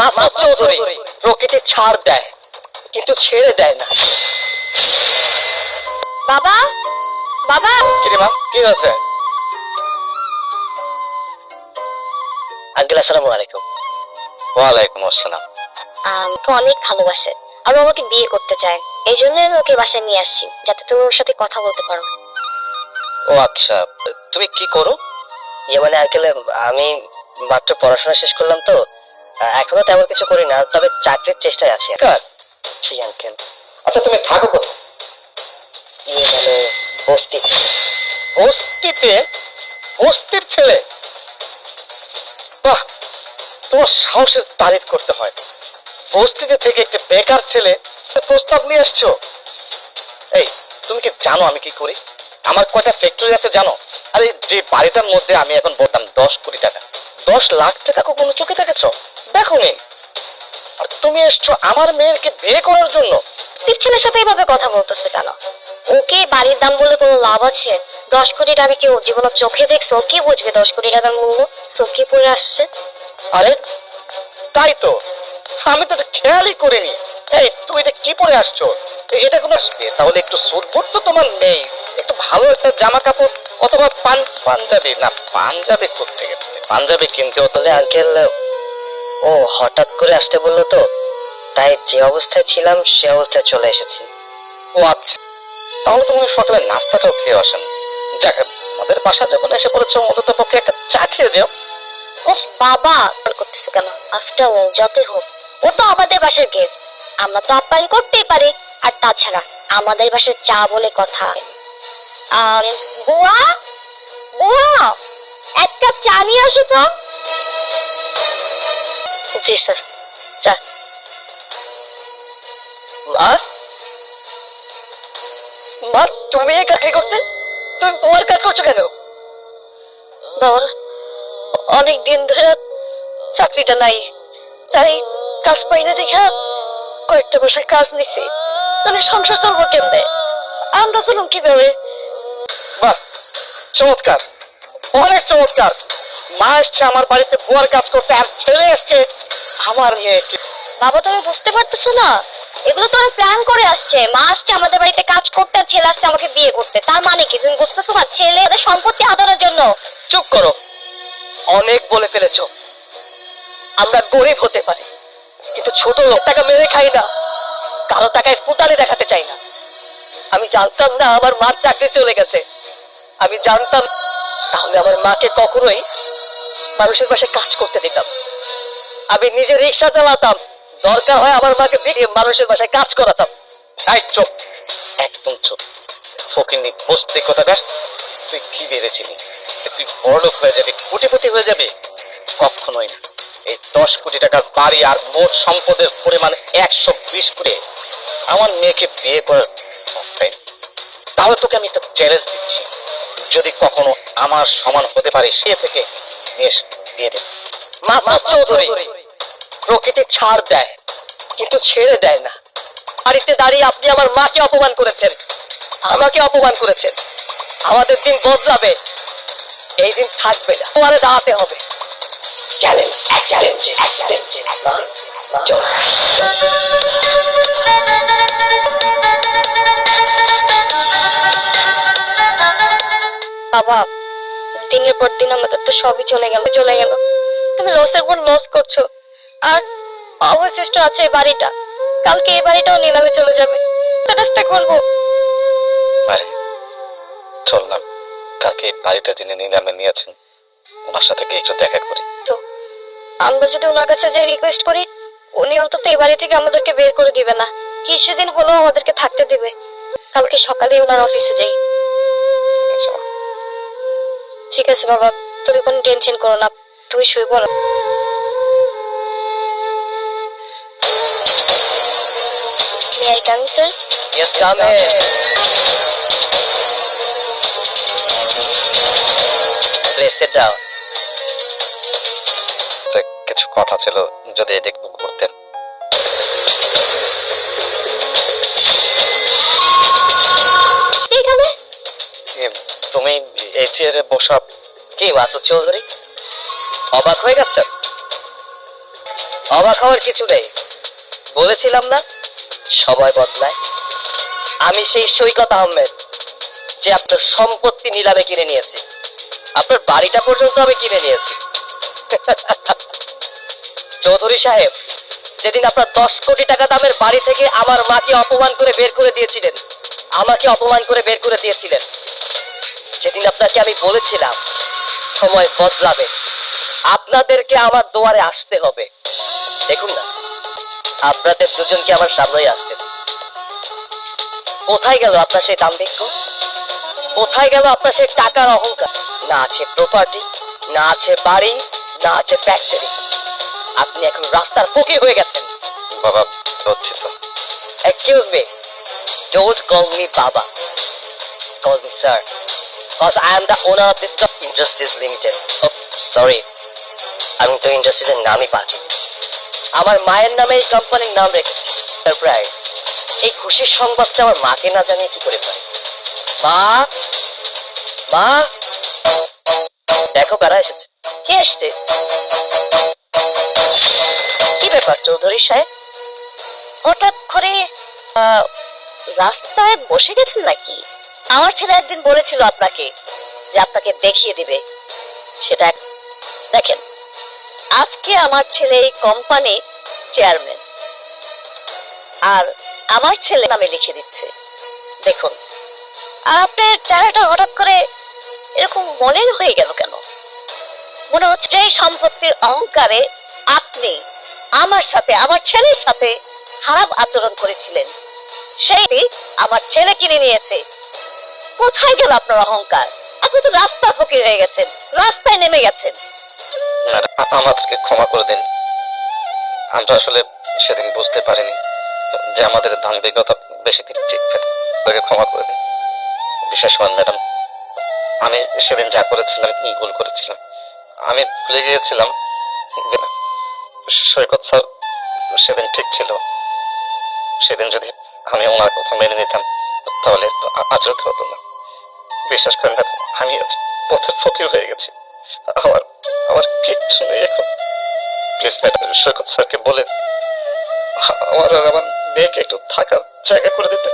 মাহমুদ চৌধুরী প্রকৃতি ছাড় দেয় কিন্তু ছেড়ে দেয় না। বাবা বাবা। কিরে মা কি হয়েছে? আঙ্কেল আসসালামু আলাইকুম। ওয়ালাইকুম আসসালাম। আম, তো অনেক ভালোবাসে আর আমাকে বিয়ে করতে চায়। এই জন্য আমি ওকে বাসায় নিয়ে আসছি যাতে তুমি ওর সাথে কথা বলতে পারো। ও আচ্ছা তুমি কি করো? ইয়ে মানে আঙ্কেল আমি মাত্র পড়াশোনা শেষ করলাম তো এখনও তেমন কিছু করি না তবে চাকরির চেষ্টায় আছি জি আঙ্কেল আচ্ছা তুমি থাকো কোথায়? ইয়ে মানে বস্তি বস্তিতে? বস্তির ছেলে? বাহ তোমার সাহসের তারিফ করতে হয়। বস্তিতে থেকে একটা বেকার ছেলে প্রস্তাব নিয়ে আসছো এই তুমি কি জানো আমি কি করি? আমার কয়টা ফ্যাক্টরি আছে জানো? আরে যে বাড়িটার মধ্যে আমি এখন বলতাম দশ কোটি টাকা। দশ লাখ টাকা কখনো চোখে দেখেছ? দেখো নি আর তুমি এসছো আমার মেয়েকে বিয়ে করার জন্য। তির সাথে এভাবে কথা বলতেছে কেন? ওকে বাড়ির দাম বলে কোনো লাভ আছে? দশ কোটি টাকা কেউ জীবনে চোখে দেখছে? ও কি বুঝবে দশ কোটি টাকার মূল্য? চোখে পড়ে আসছে। আরে তাই তো। আমি তো এটা খেয়ালই করিনি। এই তুই এটা কি পরে আসছো? এটা কোনো আসবে? তাহলে একটু সুটবুট তো তোমার নেই। একটু ভালো একটা জামা কাপড় অথবা পান পাঞ্জাবি? না পাঞ্জাবি করতে গেছে পাঞ্জাবি কিনতে হতো আঙ্কেল ও, হঠাৎ করে আসতে বলল তো? তাই যে অবস্থায় ছিলাম, সে অবস্থায় চলে এসেছি। ও আচ্ছা। তাহলে তুমি সকালে নাস্তাটাও খেয়ে আসেন যাক, আমাদের বাসা যখন এসে পড়েছো অন্তত পক্ষে একটা চা খেয়ে যাও। ওফ বাবা! কেন? আফটার অল, যতই হোক, ও তো আমাদের বাসার গেস্ট আমরা তো আপ্যায়ন করতেই পারি। আর তাছাড়া, আমাদের বাসার চা বলে কথা। আর বুয়া? বুয়া! এক কাপ চা নিয়ে আসো তো। জি, স্যার। চা মা মা তুমি এই কাজ করতে? তুমি তোমার কাজ করছ কেন? বাবা অনেক দিন ধরে চাকরিটা নাই। তাই কাজ পাই না দেখা কয়েকটা বছর কাজ নিছি। মানে সংসার চলবো কেমনে? আমরা চলুন কীভাবে? বাহ, চমৎকার। অনেক চমৎকার। মা এসছে আমার বাড়িতে, বুয়ার কাজ করতে, আর ছেলে এসছে। আমার মেয়েকে। বাবা তুমি বুঝতে পারতেছো না? এগুলো তো ওরা প্ল্যান করে আসছে। মা আসছে আমাদের বাড়িতে কাজ করতে আর ছেলে আসছে আমাকে বিয়ে করতে। তার মানে কি? তুমি বুঝতেছো না? ছেলে ওদের সম্পত্তি আদায়ের জন্য। চুপ করো। অনেক বলে ফেলেছো। আমরা গরিব হতে পারি কিন্তু ছোট লোক টাকা মেরে খাই না। কারও টাকায় ফুটালে দেখাতে চাই না। আমি জানতাম না আমার মার চাকরি চলে গেছে। আমি জানতাম তাহলে আমার মাকে কখনোই মানুষের পাশে কাজ করতে দিতাম। আমি নিজে রিক্সা চালাতাম দরকার হয় আমার মাকে মানুষের বাসায় কাজ করাতাম এই চুপ একদম চুপ ফকিনি বসতে কথা গাছ তুই কি বেড়েছিলি তুই হয়ে কোটিপতি হয়ে যাবি কখনোই না এই দশ কোটি টাকার বাড়ি আর মোট সম্পদের পরিমাণ একশো বিশ কোটি আমার মেয়েকে বিয়ে করার তাহলে তোকে আমি একটা চ্যালেঞ্জ দিচ্ছি যদি কখনো আমার সমান হতে পারিস সে থেকে বিয়ে দে মাহমুদ চৌধুরী প্রকৃতি ছাড় দেয়, কিন্তু ছেড়ে দেয় না। বাড়িতে দাঁড়িয়ে আপনি আমার মাকে অপমান করেছেন, আমাকে অপমান করেছেন। আমাদের দিন বদলাবে, এই দিন থাকবে না। তোমারে দাঁড়াতে হবে। চ্যালেঞ্জ চ্যালেঞ্জ বাবা, দিনের পর দিন আমাদের তো সবই চলে গেল চলে গেল। তুমি লসের পর লস করছ। আর অবশিষ্ট আছে এই বাড়িটা। কালকে এই বাড়িটাও নিলামে চলে যাবে। চেষ্টা করব মারে চল না। কালকে এই বাড়িটা যিনি নিলামে নিয়েছেন ওনার সাথে গিয়ে একটু দেখা করি। তো আমরা যদি ওনার কাছে যে রিকোয়েস্ট করি উনি অন্তত এই বাড়ি থেকে আমাদেরকে বের করে দিবে না। কিছুদিন হলেও আমাদেরকে থাকতে দিবে। কালকে সকালে ওনার অফিসে যাই। আচ্ছা। ঠিক আছে বাবা তুমি কোনো টেনশন করো না। তুমি শুয়ে পড়ো। May I come, sir? Yes, come in. Please sit down. কিছু কথা ছিল যদি এটা একটু করতেন এখানে তুমি এই চেয়ারে বসা কি মাসুদ চৌধুরী অবাক হয়ে গেছে অবাক হওয়ার কিছু নেই বলেছিলাম না সময় বদলায়। আমি সেই সৈকত আহমেদ, যে আপনার সম্পত্তি নিলামে কিনে নিয়েছি। আপনার বাড়িটা পর্যন্ত আমি কিনে নিয়েছি। চৌধুরী সাহেব, যেদিন আপনার দশ কোটি টাকা দামের বাড়ি থেকে আমার মাকে অপমান করে বের করে দিয়েছিলেন, আমাকে অপমান করে বের করে দিয়েছিলেন। যেদিন আপনাকে আমি বলেছিলাম, সময় বদলাবে। আপনাদেরকে আমার দুয়ারে আসতে হবে। দেখুন না। আপনাদের দুজনকে আমার সামনেই আসতে কোথায় গেল আপনার সেই দাম্ভিক্য কোথায় গেল আপনার সেই টাকার অহংকার না আছে প্রপার্টি না আছে বাড়ি না আছে ফ্যাক্টরি আপনি এখন রাস্তার ফকির হয়ে গেছেন বাবা হচ্ছে তো Excuse me. Don't call me Baba. Call me sir. Because I am the owner of this co- Industries Limited. Oh, sorry. আমি তো ইন্ডাস্ট্রিজের নামই পাচ্ছি আমার মায়ের নামে এই কোম্পানির নাম রেখেছি। সারপ্রাইজ এই খুশির সংবাদটা আমার মাকে না জানিয়ে কি করে পাই মা? মা? দেখো কারা এসেছে। কে এসছে? কি ব্যাপার, চৌধুরী সাহেব? হঠাৎ করে রাস্তায় বসে গেছেন নাকি? আমার ছেলে একদিন বলেছিল আপনাকে যে আপনাকে দেখিয়ে দিবে। সেটা দেখেন আজকে আমার ছেলে এই কোম্পানি চেয়ারম্যান আর আমার ছেলে নামে লিখে দিচ্ছে। দেখুন, আপনার চেহারাটা হঠাৎ করে এরকম মনের হয়ে গেল কেন? মনে হচ্ছে এই সম্পত্তির অহংকারে আপনি আমার সাথে, আমার ছেলের সাথে খারাপ আচরণ করেছিলেন। সেই আমার ছেলে কিনে নিয়েছে। কোথায় গেল আপনার অহংকার? আপনি তো রাস্তা ফকির হয়ে গেছেন, রাস্তায় নেমে গেছেন। ম্যাডাম আ- আমাদেরকে ক্ষমা করে দিন। আমরা আসলে সেদিন বুঝতে পারিনি যে আমাদের দাম্ভিকতা বেশি দিন টিকবে। আমাদেরকে ক্ষমা করে দিন। বিশেষ হন ম্যাডাম, আমি সেদিন যা করেছিলাম ভুল করেছিলাম। আমি ভুলে গিয়েছিলাম সৈকত স্যার সেদিন ঠিক ছিল। সেদিন যদি আমি ওনার কথা মেনে নিতাম, তাহলে আচরিত হতো না। বিশ্বাস করেন আমি পথের ফকির হয়ে গেছি। আমার আমার কিচ্ছু নেই এখন। প্লিজ ম্যাডাম সৈকত স্যারকে বলে আমার আর আমার মেয়েকে একটু থাকার জায়গা করে দিতে।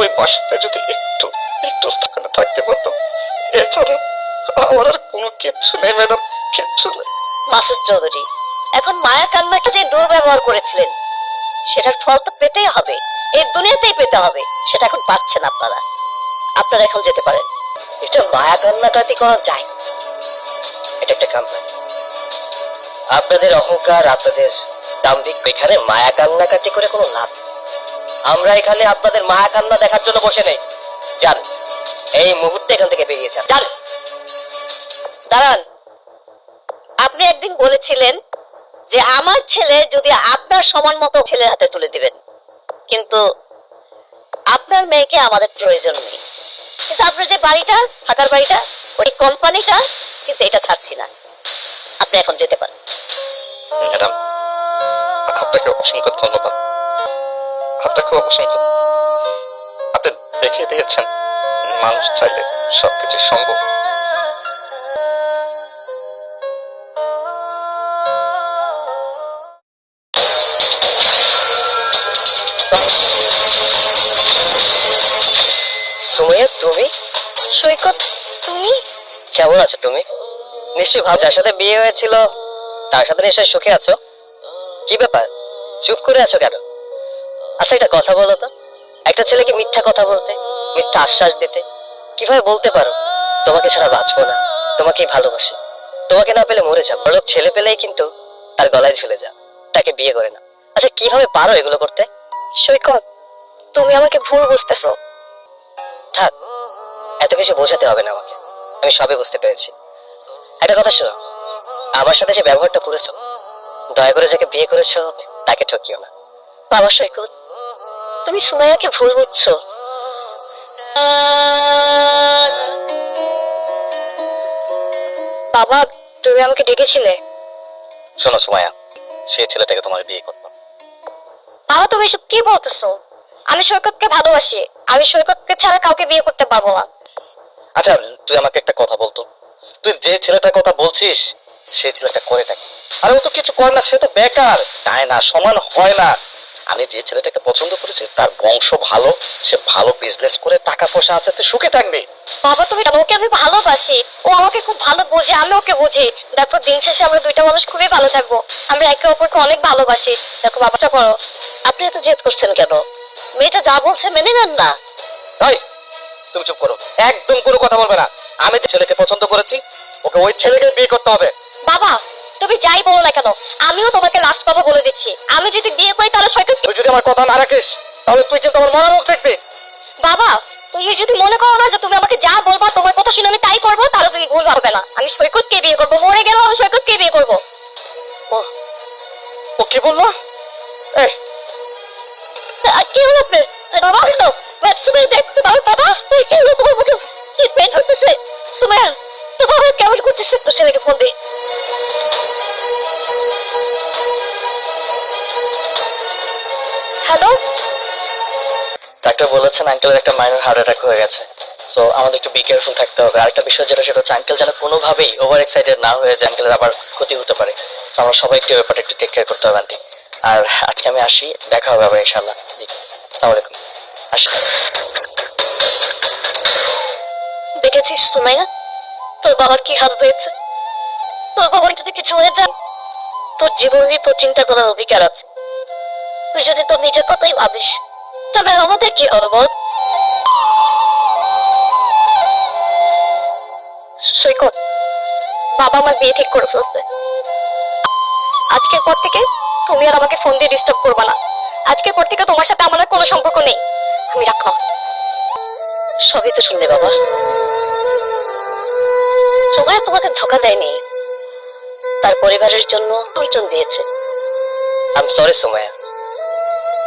ওই বাসাতে যদি একটু একটু স্থানে থাকতে পারতাম এছাড়া আমার আর কোনো কিচ্ছু নেই ম্যাডাম কিচ্ছু নেই। মাসুদ চৌধুরী এখন মায়া কান্নাকে যে দুর্ব্যবহার করেছিলেন সেটার ফল তো পেতেই হবে এই দুনিয়াতেই পেতে হবে সেটা এখন পাচ্ছেন আপনারা। আপনারা এখন যেতে পারেন। এটা মায়া কান্নাকাটি করা যায় একটা কোম্পানি আপনাদের অহংকার, আপনাদের দাম্ভিক এখানে মায়া কান্নাকাটি করে কোনো লাভ আমরা এখানে আপনাদের মায়া কান্না দেখার জন্য বসে নেই। যান, এই মুহূর্তে এখান থেকে বেরিয়ে যান। যান। দাঁড়ান। আপনি একদিন বলেছিলেন যে আমার ছেলে যদি আপনার সমান মতো ছেলের হাতে তুলে দিবেন। কিন্তু আপনার মেয়েকে আমাদের প্রয়োজন নেই। কিন্তু আপনার যে বাড়িটা, থাকার বাড়িটা, ওই কোম্পানিটা কিন্তু এটা ছাড়ছি না। আপনি এখন যেতে পারেন। ম্যাডাম আপনাকে অসংখ্য ধন্যবাদ। আপনাকে অসংখ্য আপনি দেখিয়ে দিয়েছেন মানুষ চাইলে সবকিছু সম্ভব। তুমি? সৈকত তুমি? কেমন আছো তুমি? নিশ্চয়ই ভাব যার সাথে বিয়ে হয়েছিল তার সাথে নিশ্চয়ই সুখে আছো? কি ব্যাপার? চুপ করে আছো কেন? আচ্ছা একটা কথা বলো তো। একটা ছেলেকে মিথ্যা কথা বলতে মিথ্যা আশ্বাস দিতে কীভাবে বলতে পারো? তোমাকে ছাড়া বাঁচবো না। তোমাকেই ভালোবাসি। তোমাকে না পেলে মরে যাব। লোক ছেলে পেলেই কিন্তু তার গলায় ঝুলে যা তাকে বিয়ে করে না আচ্ছা কীভাবে পারো এগুলো করতে? সৈকত তুমি আমাকে ভুল বুঝতেছো। থাক এত কিছু বোঝাতে হবে না আমাকে। আমি সবে বুঝতে পেরেছি। একটা কথা শোনো আমার সাথে যে ব্যবহারটা করেছ দয়া করে যাকে বিয়ে করেছ তাকে ঠকিও না। বাবা সৈকত তুমি সুমাইয়াকে ভুল বুঝছ। বাবা তুমি আমাকে ডেকেছিলে? শোনো সুমায়া সেই ছেলেটাকে তোমার বিয়ে করতাম বাবা তুমি এসব কি বলতেছো? আমি সৈকতকে ভালোবাসি আমি সৈকতকে ছাড়া কাউকে বিয়ে করতে পারব না। আচ্ছা তুই আমাকে একটা কথা বলতো তুই যে ছেলেটার কথা বলছিস সেই ছেলেটা করে থাকে। আরে ও তো কিছু করে না সে তো বেকার। তাই না সমান হয় না। আমি যে ছেলেটাকে পছন্দ করেছি তার বংশ ভালো সে ভালো বিজনেস করে টাকা পয়সা আছে তুই সুখে থাকবি। বাবা তুমি ওকে আমি ভালোবাসি। ও আমাকে খুব ভালো বোঝে আমি ওকে বুঝি। দেখো দিন শেষে আমরা দুইটা মানুষ খুবই ভালো থাকব। আমরা একে অপরকে অনেক ভালোবাসি। দেখো বাবাটা করো। আপনি এত জেদ করছেন কেন? মেয়েটা যা বলছে মেনে নেন না। তুমি চুপ করো। একদম কোনো কথা বলবে না। আমি যে ছেলেকে পছন্দ করেছি ওকে ওই ছেলেকে বিয়ে করতে হবে। বাবা তুমি যাই বলো না কেন আমিও তোমাকে লাস্ট কথা বলে দিচ্ছি। আমি যদি বিয়ে করি তাহলে সৈকত তুই যদি আমার কথা না রাখিস তাহলে তুই কিন্তু আমার মনের মুখ দেখবি। বাবা তুই যদি মনে করো না যে তুমি আমাকে যা বলবা তোমার কথা শুনে আমি তাই করব তাহলে তুমি ভুল ভাববে না। আমি সৈকতকে বিয়ে করব মরে গেলেও আমি সৈকতকে বিয়ে করব। ও কি বলল? এই। কি হলো আপনি বাবা হলো দেখতে পাবো বাবা তোমার মুখে হতেছে তো বাবা কেমন করতেছে? তোর ছেলেকে ফোন হ্যালো ডাক্তার বলেছেন আঙ্কেলের একটা মাইনর হার্ট অ্যাটাক হয়ে গেছে। সো আমাদের একটু বি কেয়ারফুল থাকতে হবে। আরেকটা বিষয় যেটা, সেটা হচ্ছে আঙ্কেল যেন কোনোভাবেই ওভার এক্সাইটেড না হয়ে যায় আঙ্কেলের আবার ক্ষতি হতে পারে। So, আমরা সবাই একটু ব্যাপারটা একটু টেক কেয়ার করতে হবে আন্টি আর আজকে আমি আসি, দেখা হবে আবার ইনশাল্লাহ জি দেখেছিস সুমাইয়া? তোর বাবার কি হাল হয়েছে? তোর বাবার যদি কিছু হয়ে যায়, তোর জীবনের তোর চিন্তা করার অধিকার আছে। তুই যদি তোর নিজের কথাই ভাবিস তবে আমাদের কি হবে বল? সৈকত, বাবা আমার বিয়ে ঠিক করে ফেলতে আজকের পর থেকে তুমি আর আমাকে ফোন দিয়ে ডিস্টার্ব করবে না। আজকের পর থেকে তোমার সাথে আমার কোনো সম্পর্ক নেই। আমি রাখলাম। সবই তো শুনলে বাবা। সবাই তোমাকে ধোকা দেয়নি। তার পরিবারের জন্য প্রয়োজন দিয়েছে। আই এম সরি সুমাইয়া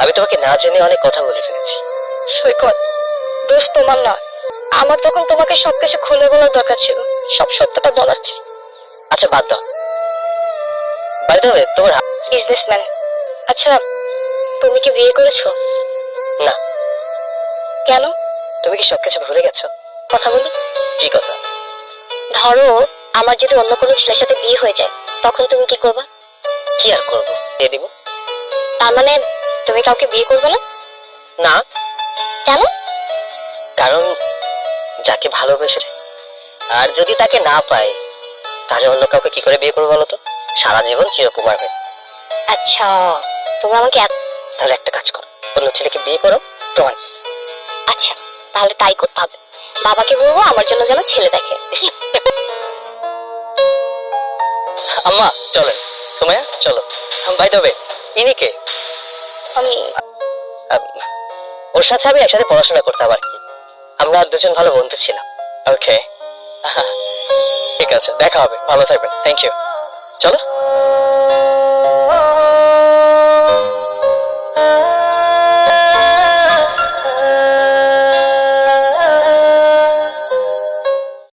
আমি তোমাকে না জেনে অনেক কথা বলে ফেলেছি। সৈকত দোষ তোমার না। আমার তখন তোমাকে সবকিছু খুলে বলার দরকার ছিল। সব সত্যটা বলার ছিল। আচ্ছা বাদ দাও। বাই দ্য ওয়ে তোমার বিজনেসম্যান আচ্ছা তুমি কি বিয়ে করেছ? না। কেন? তুমি কি সবকিছু ভুলে গেছো? কথা বলি। কি কথা? ধরো আমার যদি অন্য কোনো ছেলের সাথে বিয়ে হয়ে যায় তখন তুমি কি করবে? কি আর করব? দিয়ে দিব। তার মানে তুমি কাউকে বিয়ে করবে না? না। কেন? কারণ যাকে ভালোবেসে আর যদি তাকে না পায় তাহলে অন্য কাউকে কি করে বিয়ে করব বলো তো? সারা জীবন চিরকুমার হয়ে। আচ্ছা তুমি আমাকে তাহলে একটা কাজ করো। অন্য ছেলেকে বিয়ে করো প্রমাণ আচ্ছা তাহলে তাই করতে হবে। বাবাকে বলব আমার জন্য যেন ছেলে দেখে। আম্মা চলেন সুমাইয়া চলো। বাই দ্য ওয়ে ইনি কে? আমি ওর সাথে আমি একসাথে পড়াশোনা করতাম আর কি। আমরা দুজন ভালো বন্ধু ছিলাম। ওকে ঠিক আছে দেখা হবে। ভালো থাকবেন। থ্যাংক ইউ চলো।